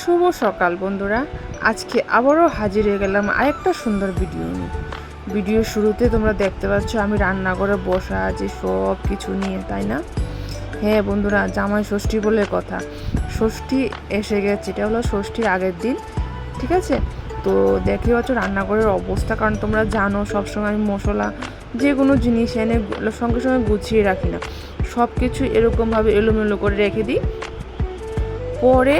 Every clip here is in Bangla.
শুভ সকাল বন্ধুরা। আজকে আবারও হাজির হয়ে গেলাম আরেকটা সুন্দর ভিডিও নিয়ে। ভিডিও শুরুতে তোমরা দেখতে পাচ্ছ আমি রান্না করে বসা আছি সব কিছু নিয়ে, তাই না? হ্যাঁ বন্ধুরা, জামাই ষষ্ঠী বলে কথা। ষষ্ঠী এসে গেছে, এটা হলো ষষ্ঠীর আগের দিন, ঠিক আছে? তো দেখতে পাচ্ছ রান্নাঘরের অবস্থা, কারণ তোমরা জানো সবসময় আমি মশলা যে কোনো জিনিস এনে সঙ্গে সঙ্গে গুছিয়ে রাখি না। সব কিছু এরকমভাবে এলোমেলো করে রেখে দিই। পরে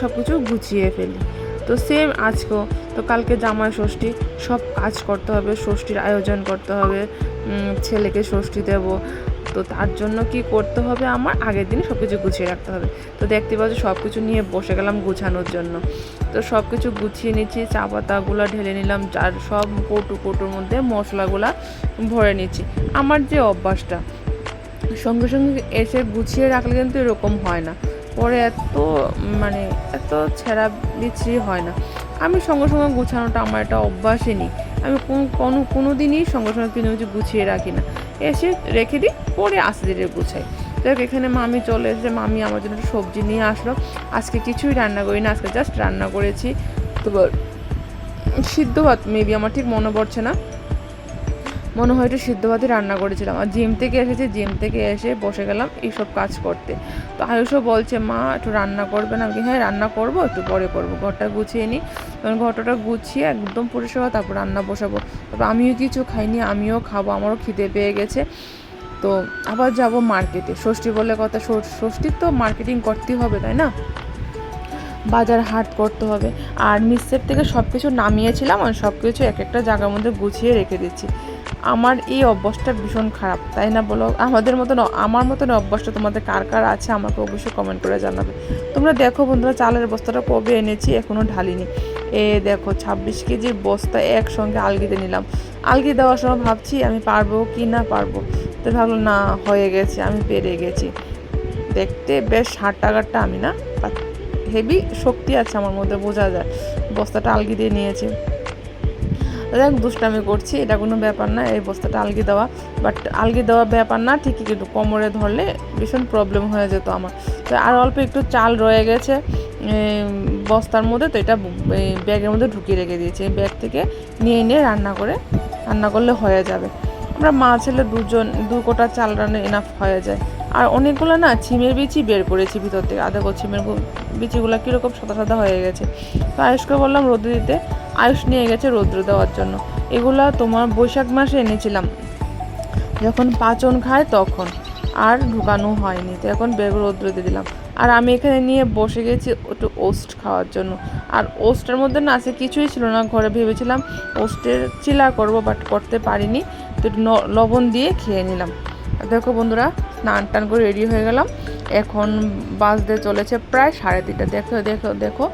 সব কিছু গুছিয়ে ফেলি। তো সেম আজকেও, তো কালকে জামাই ষষ্ঠী, সব কাজ করতে হবে, ষষ্ঠীর আয়োজন করতে হবে ছেলেকে ষষ্ঠী দেব। তো তার জন্য কি করতে হবে আমার? আগের দিন সব কিছু গুছিয়ে রাখতে হবে। তো দেখতে পাচ্ছ সব কিছু নিয়ে বসে গেলাম গুছানোর জন্য। তো সব কিছু গুছিয়ে নিচ্ছি, চা পাতাগুলো ঢেলে নিলাম, যার সব কৌটু কৌটোর মধ্যে মশলাগুলা ভরে নিচ্ছি। আমার যে অভ্যাসটা, সঙ্গে সঙ্গে এসে গুছিয়ে রাখলে কিন্তু এরকম হয় না। পরে এত মানে এত ছেঁড়া বিচ্ছিরি হয় না। আমি সঙ্গে সঙ্গে গুছানোটা আমার একটা অভ্যাসই নেই। আমি কোন- কোনো দিনই সঙ্গে সঙ্গে কোনো কিছু গুছিয়ে রাখি না। এসে রেখে দিই, পরে আস্তে ধীরে গুছাই। দেখ, এখানে মামি চলে এসে মামি আমার জন্য একটু সবজি নিয়ে আসলো। আজকে কিছুই রান্না করি না, আজকে জাস্ট রান্না করেছি। তো সিদ্ধ ভাত মেবি আমার ঠিক মনে পড়ছে না। মনে হয় একটু সিদ্ধ ভাতই রান্না করেছিলাম। আর জিম থেকে এসেছি জিম থেকে এসে বসে গেলাম এইসব কাজ করতে। তো আয়ুষও বলছে মা একটু রান্না করবে না? কি, হ্যাঁ রান্না করব একটু পরে করব। ঘরটা গুছিয়ে নিই তখন ঘরটা গুছিয়ে একদম পরিষেবা তারপর রান্না বসাবো। তারপর আমিও কিছু খাইনি আমিও খাব আমারও খিদে পেয়ে গেছে। তো আবার যাব মার্কেটে। ষষ্ঠী বলে কথা ষষ্ঠীর তো মার্কেটিং করতেই হবে তাই না? বাজার হাট করতে হবে। আর মিক্সের থেকে সব কিছু নামিয়েছিলাম আর সব কিছু এক একটা জায়গার মধ্যে গুছিয়ে রেখে দিচ্ছি। আমার এই অভ্যাসটা ভীষণ খারাপ, তাই না বলো? আমাদের মতন আমার মতন অভ্যাসটা তোমাদের কার কার আছে আমাকে অবশ্যই কমেন্ট করে জানাবে। তোমরা দেখো বন্ধুরা, চালের বস্তাটা কবে এনেছি এখনও ঢালিনি। এ দেখো, ছাব্বিশ কেজির বস্তা একসঙ্গে আলগিতে নিলাম। আলগি দেওয়ার সময় ভাবছি আমি পারব কি না পারব। তো ভাবলো না, হয়ে গেছে, আমি পেরে গেছি। দেখতে বেশ ষাট টাকারটা আমি না হেভি শক্তি আছে আমার মধ্যে, বোঝা যায়। বস্তাটা আলগি দিয়ে নিয়েছি। দেখ, দুষ্টামি করছি, এটা কোনো ব্যাপার না, এই বস্তাটা আলগি দেওয়া। বাট আলগি দেওয়া ব্যাপার না ঠিকই কিন্তু কোমরে ধরলে ভীষণ প্রবলেম হয়ে যেত আমার। তো আর অল্প একটু চাল রয়ে গেছে বস্তার মধ্যে, তো এটা ব্যাগের মধ্যে ঢুকিয়ে রেখে দিয়েছি। ব্যাগ থেকে নিয়ে নিয়ে রান্না করে, রান্না করলে হয়ে যাবে। আমরা মা ছেলে দুজন, দু কোটা চাল রান্না এনাফ হয়ে যায়। আর অনেকগুলো না ছিমের বিচি বের করেছি ভিতর থেকে। আধা ছিমের বিচিগুলো কীরকম সাদা সাদা হয়ে গেছে। তো আয়ুষকে বললাম রোদে দিতে আয়ুষ নিয়ে গেছে রৌদ্র দেওয়ার জন্য। এগুলা তোমার বৈশাখ মাসে এনেছিলাম। যখন পাচন খায় তখন। আর ঢুকানো হয়নি। তো এখন বেগ রৌদ্র দিয়ে দিলাম। আর আমি এখানে নিয়ে বসে গেছি একটু ওস্ট খাওয়ার জন্য। আর ওস্টের মধ্যে না আছে কিছুই ছিল না। ঘরে ভেবেছিলাম ওস্টের চিলা করব বাট করতে পারিনি। তো একটু লবণ দিয়ে খেয়ে নিলাম। দেখো বন্ধুরা, স্নান টান করে রেডি হয়ে গেলাম। এখন বাজতে চলেছে প্রায় সাড়ে তিনটা। দেখো দেখো দেখো,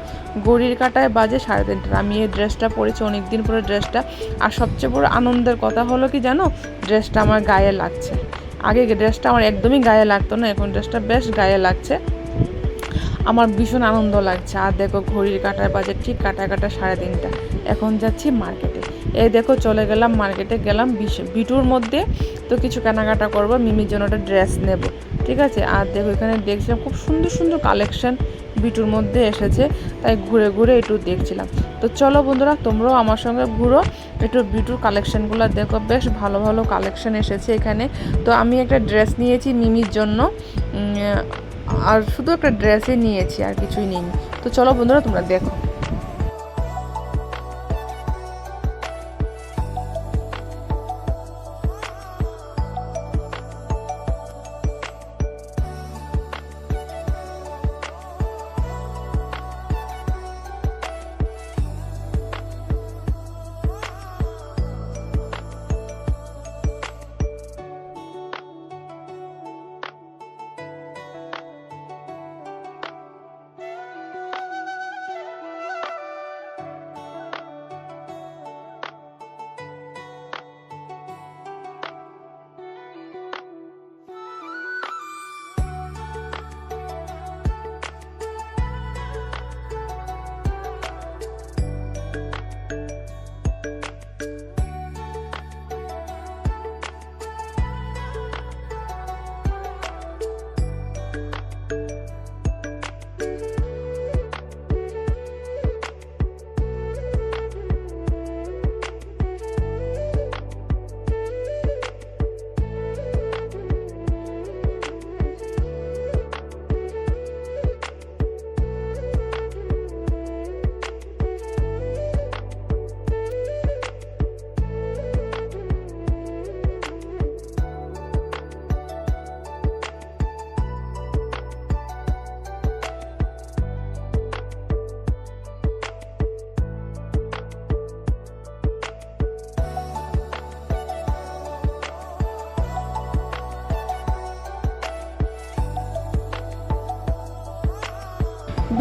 ঘড়ির কাটায় বাজে সাড়ে তিনটা। আমি এই ড্রেসটা পরেছি অনেক দিন পরে ড্রেসটা আর সবচেয়ে বড় আনন্দের কথা হলো কি জানো? ড্রেসটা আমার গায়ে লাগছে। আগে ড্রেসটা আমার একদমই গায়ে লাগতো না, এখন ড্রেসটা বেশ গায়ে লাগছে। আমার ভীষণ আনন্দ লাগছে। আর দেখো, ঘড়ির কাটায় বাজে ঠিক কাটা কাটা সাড়ে তিনটা। এখন যাচ্ছি মার্কেটে এই দেখো চলে গেলাম মার্কেটে, গেলাম বিটুর মধ্যে। তো কিছু কেনাকাটা করব, মিমির জন্য একটা ড্রেস নেব, ঠিক আছে? আর দেখো এখানে দেখছিলাম খুব সুন্দর সুন্দর কালেকশন বিটুর মধ্যে এসেছে, তাই ঘুরে ঘুরে একটু দেখছিলাম। তো চলো বন্ধুরা, তোমরাও আমার সঙ্গে ঘুরো, একটু বিটুর কালেকশানগুলো দেখো। বেশ ভালো ভালো কালেকশন এসেছে এখানে। তো আমি একটা ড্রেস নিয়েছি মিমির জন্য আর শুধু একটা ড্রেসই নিয়েছি, আর কিছুই নিইনি। তো চলো বন্ধুরা, তোমরা দেখো।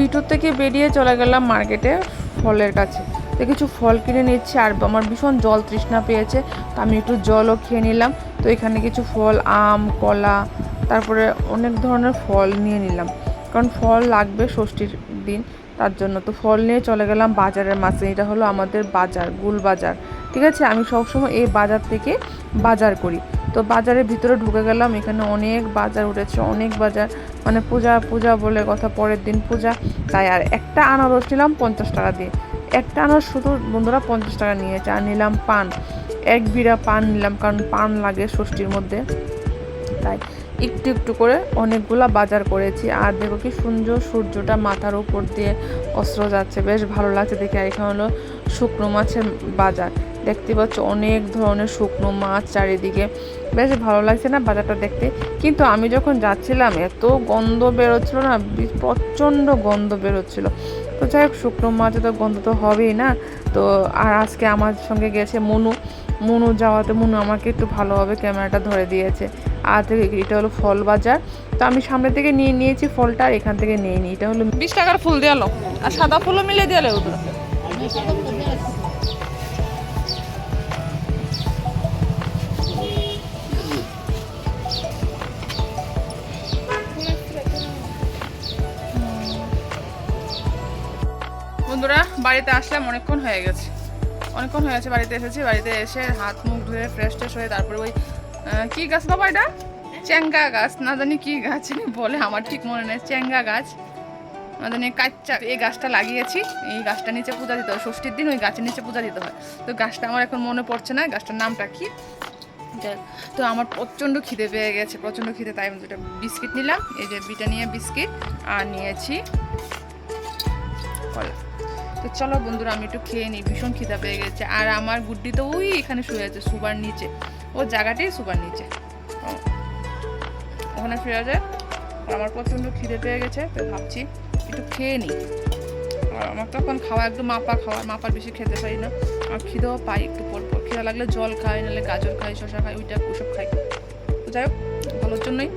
ভিতর থেকে বেরিয়ে চলে গেলাম মার্কেটে ফলের কাছে। তো কিছু ফল কিনে নিচ্ছি আর আমার ভীষণ জল তৃষ্ণা পেয়েছে। তো আমি একটু জলও খেয়ে নিলাম। তো এখানে কিছু ফল, আম, কলা, তারপরে অনেক ধরনের ফল নিয়ে নিলাম। কারণ ফল লাগবে ষষ্ঠীর দিন, তার জন্য। তো ফল নিয়ে চলে গেলাম বাজারের মাঝে। এটা হলো আমাদের বাজার, গুল বাজার। ঠিক আছে? আমি সবসময় এই বাজার থেকে বাজার করি। তো বাজারের ভিতরে ঢুকে গেলাম, এখানে অনেক বাজার উঠেছে, অনেক বাজার। মানে পূজা পূজা বলে কথা, পরের দিন পূজা। তাই আর একটা আনারস নিলাম পঞ্চাশ টাকা দিয়ে। একটা আনারস শুধু বন্ধুরা পঞ্চাশ টাকা নিয়েছে, আর নিলাম পান। এক বিড়া পান নিলাম, কারণ পান লাগে ষষ্ঠীর মধ্যে। তাই একটু একটু করে অনেকগুলা বাজার করেছি। আর দেখো কি সুন্দর সূর্যটা মাথার উপর দিয়ে অস্ত্র যাচ্ছে, বেশ ভালো লাগছে দেখে। এখানে হলো শুকনো মাছের বাজার। দেখতে পাচ্ছ অনেক ধরনের শুকনো মাছ চারিদিকে। বেশ ভালো লাগছে না বাজারটা দেখতে? কিন্তু আমি যখন যাচ্ছিলাম, এত গন্ধ বেরোচ্ছিল না প্রচণ্ড গন্ধ বেরোচ্ছিল। তো যাই হোক, শুকনো মাছে তো গন্ধ তো হবেই না। তো আর আজকে আমার সঙ্গে গেছে মনু। মনু যাওয়াতে মনু আমাকে একটু ভালোভাবে ক্যামেরাটা ধরে দিয়েছে। আর এটা হলো ফল বাজার। তো আমি সামনে থেকে নিয়ে নিয়েছি ফলটা আর এখান থেকে নিয়ে নিই। এটা হলো বিশ টাকার ফুল দেওয়ালো আর সাদা ফুলও মিলে দেওয়ালো ওদের বন্ধুরা, বাড়িতে আসলাম, অনেকক্ষণ হয়ে গেছে। অনেকক্ষণ হয়ে গেছে, বাড়িতে এসেছি, বাড়িতে এসে হাত মুখ ধুয়ে ফ্রেশ ট্রেশ হয়ে তারপরে ওই কি গাছ বাবা এটা? চ্যাঙ্গা গাছ, না জানি কি গাছ বলে, আমার ঠিক মনে নেই, চ্যাঙ্গা গাছ। না জানি কাচ্চা, এই গাছটা লাগিয়েছি, এই গাছটা নিচে পূজা দিতে হয়, ষষ্ঠীর দিন ওই গাছের নিচে পূজা দিতে হয়। তো গাছটা আমার এখন মনে পড়ছে না, গাছটার নামটা কি? তো আমার প্রচণ্ড খিদে পেয়ে গেছে, প্রচণ্ড খিদে, তাই দুটো বিস্কিট নিলাম, এই যে ব্রিটানিয়া বিস্কিট, আর নিয়েছি কলা। তো চলো বন্ধুরা, আমি একটু খেয়ে নিই। ভীষণ খিদা পেয়ে গেছে। আর আমার গুড্ডি তো ওই এখানে শুয়ে আছে, সুবার নিচে। ওর জায়গাটাই সুবার নিচে। ওখানে শুয়ে আর আমার প্রচণ্ড খিদে পেয়ে গেছে, তো ভাবছি একটু খেয়ে নিই। আমার তখন খাওয়া একটু মাপা খাওয়া, মাপার বেশি খেতে পারি না। আর খিদেও পাই একটু পর পর। খিদা লাগলে জল খাই, নাহলে গাজর খাই শশা খাই, ওইটা ওসব খাই। তো যাই হোক, ভালোর জন্যই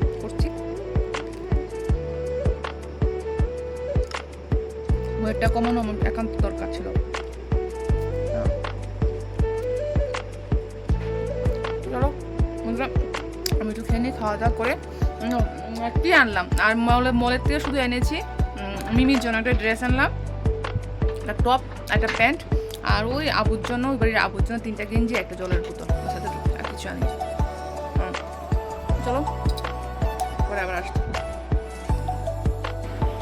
ওয়েটটা কমানো আমার একান্ত দরকার ছিল। চলো আমি একটু খেয়ে নিই খাওয়া দাওয়া করে কি আনলাম? আর মলে, মলের থেকে শুধু এনেছি মিমির জন্য একটা ড্রেস আনলাম, একটা টপ, একটা প্যান্ট, আর ওই আবুর জন্য, ওই বাড়ির আবুর জন্য তিনটা গেঞ্জি, একটা জলের বোতল, ওর সাথে কিছু আনি। চলো, পরে আবার আসতে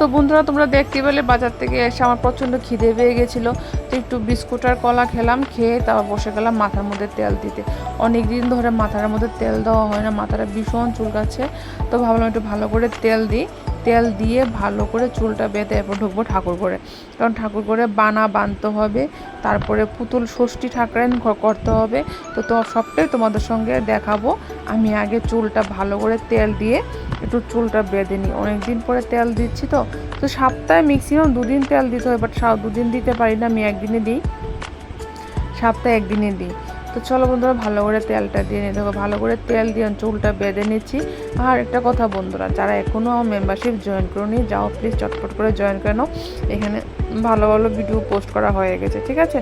তো বন্ধুরা, তোমরা দেখতে পেলে বাজার থেকে এসে আমার প্রচণ্ড খিদে পেয়ে গেছিল। তো একটু বিস্কুট আর কলা খেলাম, খেয়ে তারপর বসে গেলাম মাথার মধ্যে তেল দিতে। অনেক দিন ধরে মাথার মধ্যে তেল দেওয়া হয় না, মাথাটা ভীষণ চুলকাচ্ছে। তো ভাবলাম একটু ভালো করে তেল দিই। তেল দিয়ে ভালো করে চুলটা বেঁধে এরপর ঢুকবো ঠাকুর করে কারণ ঠাকুর করে বানা বানতে হবে, তারপরে পুতুল ষষ্ঠী ঠাকুরাইন ঘ- করতে হবে। তো তো সবটাই তোমাদের সঙ্গে দেখাবো। আমি আগে চুলটা ভালো করে তেল দিয়ে একটু চুলটা বেঁধে নিই। অনেকদিন পরে তেল দিচ্ছি তো। তো সপ্তাহে ম্যাক্সিমাম দুদিন তেল দিতে হয় বাট দুদিন দিতে পারি না, আমি একদিনে দিই। সপ্তাহে একদিনে দিই। তো চলো বন্ধুরা, ভালো করে তেলটা দিয়ে নিয়ে দেখো, ভালো করে তেল দিয়ে চুলটা বেঁধে নিচ্ছি। আর একটা কথা বন্ধুরা, যারা এখনও আমার মেম্বারশিপ জয়েন করোনি, যাও প্লিজ চটপট করে জয়েন করে নাও। এখানে ভালো ভালো ভিডিও পোস্ট করা হয়ে গেছে, ঠিক আছে?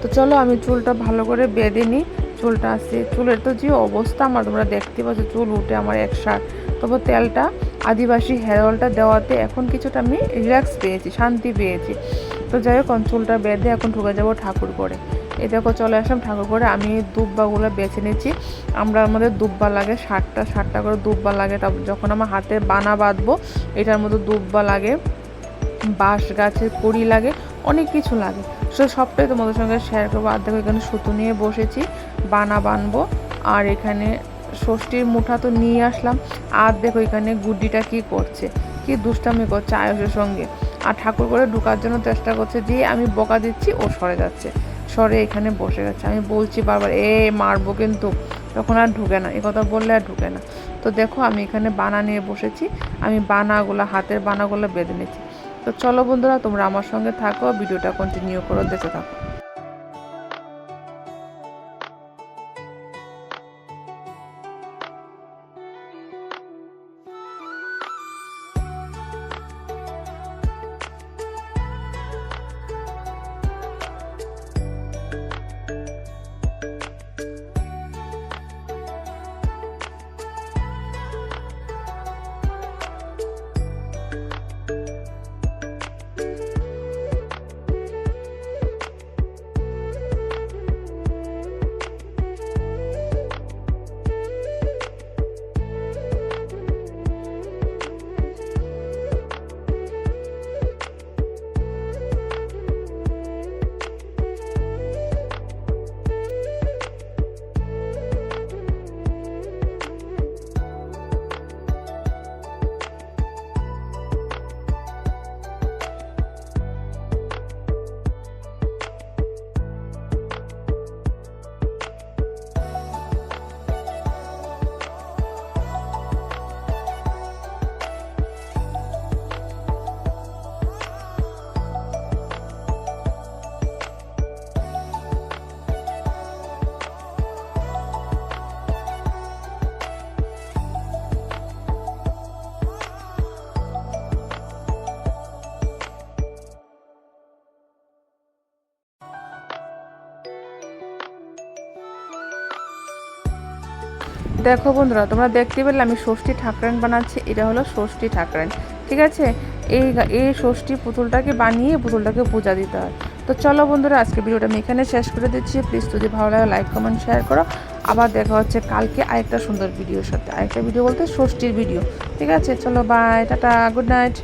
তো চলো আমি চুলটা ভালো করে বেঁধে নিই। চুলটা আসছে চুলের তো যে অবস্থা আমার, তোমরা দেখতে পাচ্ছ, চুল উঠে আমার একসাথ তবে তেলটা, আদিবাসী হেয়ার অয়েলটা দেওয়াতে এখন কিছুটা আমি রিল্যাক্স পেয়েছি, শান্তি পেয়েছি। তো যাই হোক চুলটা বেঁধে এখন ঢুকে যাব ঠাকুর করে। এই দেখো, চলে আসলাম ঠাকুর করে আমি দুব্বাগুলো বেছে নিচ্ছি। আমরা আমাদের দুব্বা লাগে ষাটটা ষাটটা করে দুব্বা লাগে। তারপর যখন আমার হাতে বানা বাঁধবো, এটার মধ্যে দুব্বা লাগে, বাঁশ গাছের কড়ি লাগে, অনেক কিছু লাগে। সো সবটাই তোমাদের সঙ্গে শেয়ার করব। আর দেখো, এখানে সুতো নিয়ে বসেছি, বানা বানবো। আর এখানে ষষ্ঠীর মুঠা তো নিয়ে আসলাম। আর দেখো, এখানে গুড্ডিটা কি করছে? কি দুষ্টামি করছে আয়ুষের সঙ্গে। আর ঠাকুর করে ঢুকার জন্য চেষ্টা করছে যে, আমি বকা দিচ্ছি, ও সরে যাচ্ছে। সরে এখানে বসে গেছে। আমি বলছি বারবার, এ, মারবো কিন্তু। তখন আর ঢুকে না। এ কথা বললে আর ঢুকে না। তো দেখো, আমি এখানে বানা নিয়ে বসেছি। আমি বানাগুলো, হাতের বানাগুলো বেঁধে নিচ্ছি। তো চলো বন্ধুরা, তোমরা আমার সঙ্গে থাকো, ভিডিওটা কন্টিনিউ করে দেখে থাকো। দেখো বন্ধুরা, তোমরা দেখতে পেলে আমি ষষ্ঠী ঠাকরান বানাচ্ছি, এটা হলো ষষ্ঠী ঠাকরান, ঠিক আছে? এই এই ষষ্ঠী পুতুলটাকে বানিয়ে পুতুলটাকে পূজা দিতে হয়। তো চলো বন্ধুরা, আজকে ভিডিওটা আমি এখানে শেষ করে দিচ্ছি। প্লিজ যদি ভালো লাগে লাইক কমেন্ট শেয়ার করো। আবার দেখা হচ্ছে কালকে আরেকটা সুন্দর ভিডিওর সাথে। আরেকটা ভিডিও বলতে ষষ্ঠীর ভিডিও ঠিক আছে? চলো বাই টাটা গুড নাইট